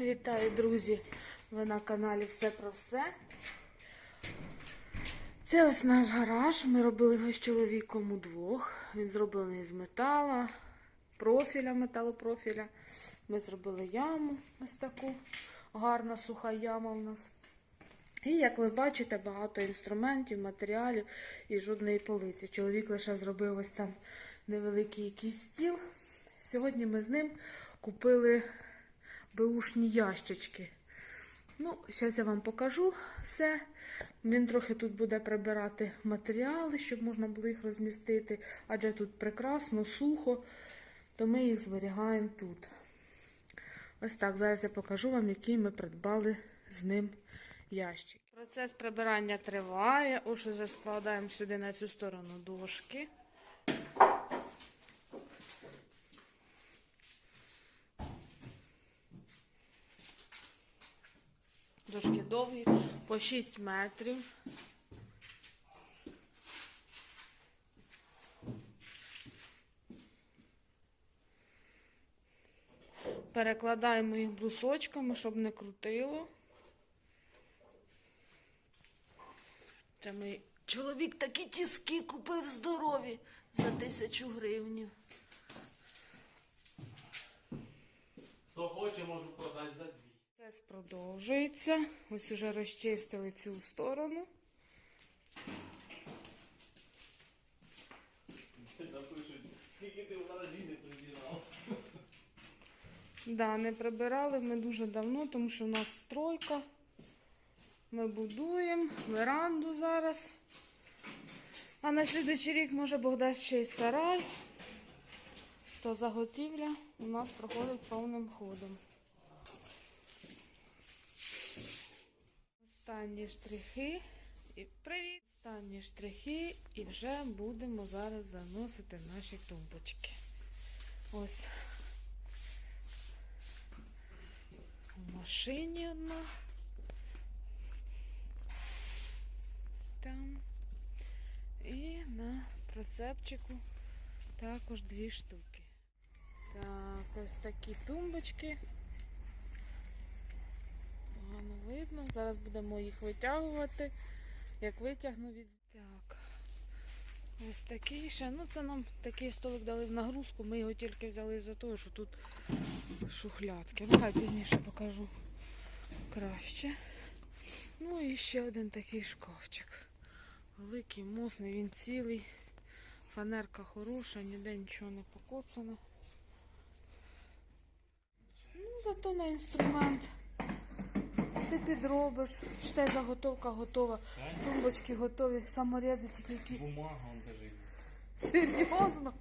Вітаю, друзі! Ви на каналі Все про все. Це ось наш гараж. Ми робили його з чоловіком удвох. Він зроблений з метала, профіля, металопрофіля. Ми зробили яму ось таку. Гарна суха яма у нас. І, як ви бачите, багато інструментів, матеріалів і жодної полиці. Чоловік лише зробив ось там невеликий якийсь стіл. Сьогодні ми з ним купили беушні ящички. Ну, зараз я вам покажу все. Він трохи тут буде прибирати матеріали, щоб можна було їх розмістити, адже тут прекрасно, сухо, то ми їх зберігаємо тут. Ось так, зараз я покажу вам, який ми придбали з ним ящик. Процес прибирання триває. Ось уже складаємо сюди на цю сторону дошки. Дошки довгі, по 6 метрів. Перекладаємо їх брусочками, щоб не крутило. Це мій чоловік такі тіски купив здорові за тисячу гривнів. Хто хоче, можу продати за. Процес продовжується. Ось уже розчистили цю сторону. Скільки ти в не прибирав. Да, не прибирали ми дуже давно, тому що в нас стройка. Ми будуємо веранду зараз. А на слідуючий рік, може, Бог дасть ще й сарай. То заготівля у нас проходить повним ходом. Останні штрихи. І привіт! Останні штрихи і вже будемо зараз заносити наші тумбочки. Ось в машині одна. Там. І на процепчику також дві штуки. Так, ось такі тумбочки. Видно. Зараз будемо їх витягувати. Як витягну від. Так. Ось такий ще. Ну, це нам такий столик дали в нагрузку. Ми його тільки взяли за того, що тут шухлядки. Ну, хай пізніше покажу краще. Ну і ще один такий шкафчик. Великий, мосний, він цілий. Фанерка хороша, ніде нічого не покоцане. Ну, зато на інструмент. Ти підробиш, ще заготовка готова. Тумбочки готові, саморези тільки якісь. Бумага, он кажи. Серйозно?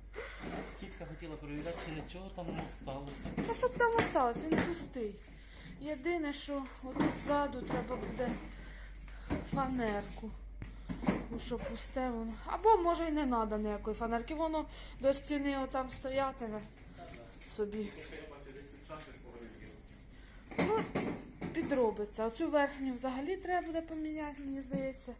Тітка хотіла перевіряти, чи нічого там не сталося. А що б там осталось? Він пустий. Єдине, що отут ззаду треба буде фанерку. Ну що пусте воно. Або може і не треба ніякої фанерки. Воно до стіни отам стоятиме собі. Ну, підробиться. Оцю верхню взагалі треба буде поміняти, мені здається.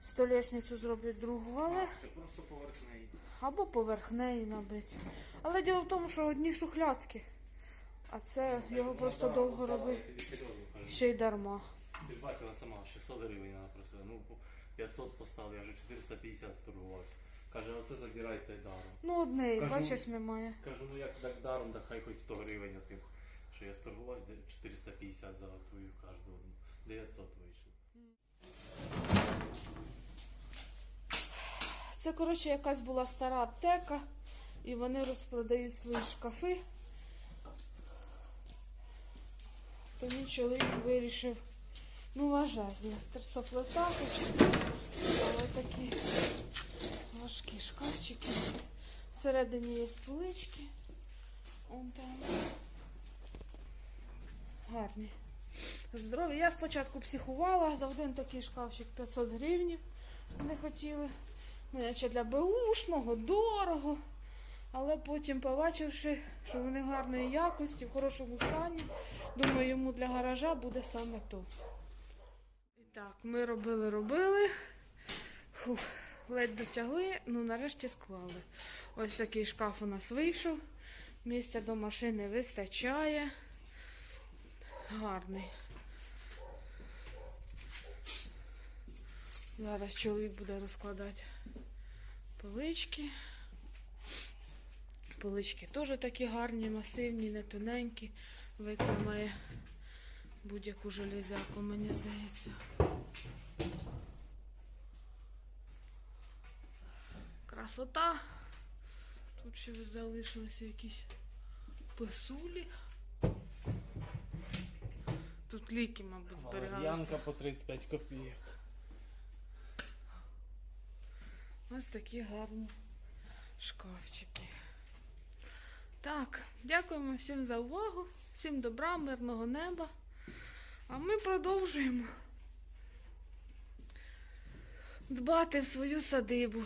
Столешницю зроблять другу, але Це просто поверх неї. або поверх неї набити. Але діло в тому, що одні шухлядки, а це його просто довго робити. Ще й дарма. Ти ж бачила сама, 600 гривень вона просила. Ну, 500 поставив, я вже 450 сторгувався. Каже, оце забирайте даром. Ну, одне, Кажу- бачиш, немає. Кажу, ну як так даром, так хай хоч 100 гривень тим. Що я сторгував, де 450 заготую кожну одну. 900 вийшло. Це, коротше, якась була стара аптека, і вони розпродають свої шкафи. То мій чоловік вирішив, ну, важезні. Терсоплита, але такі важкі шкафчики. Всередині є полички. Он там. Гарні. Здорові. Я спочатку психувала, за один такий шкафчик 500 гривень. Не хотіли. Ну, наче для беушного, дорого. Але потім, побачивши, що вони гарної якості, в хорошому стані, думаю, йому для гаража буде саме то. І так, ми робили, робили. Фух, ледь дотягли, ну нарешті склали. Ось такий шкаф у нас вийшов. Місця до машини вистачає. Гарний. Зараз чоловік буде розкладати полички. Полички теж такі гарні, масивні, не тоненькі. Витримає будь-яку железяку, мені здається. Красота. Тут ще залишилися якісь писулі. Тут мабуть, зберігалися. Валер'янка по 35 копійок. Ось такі гарні шкафчики. Так, дякуємо всім за увагу, всім добра, мирного неба. А ми продовжуємо дбати в свою садибу.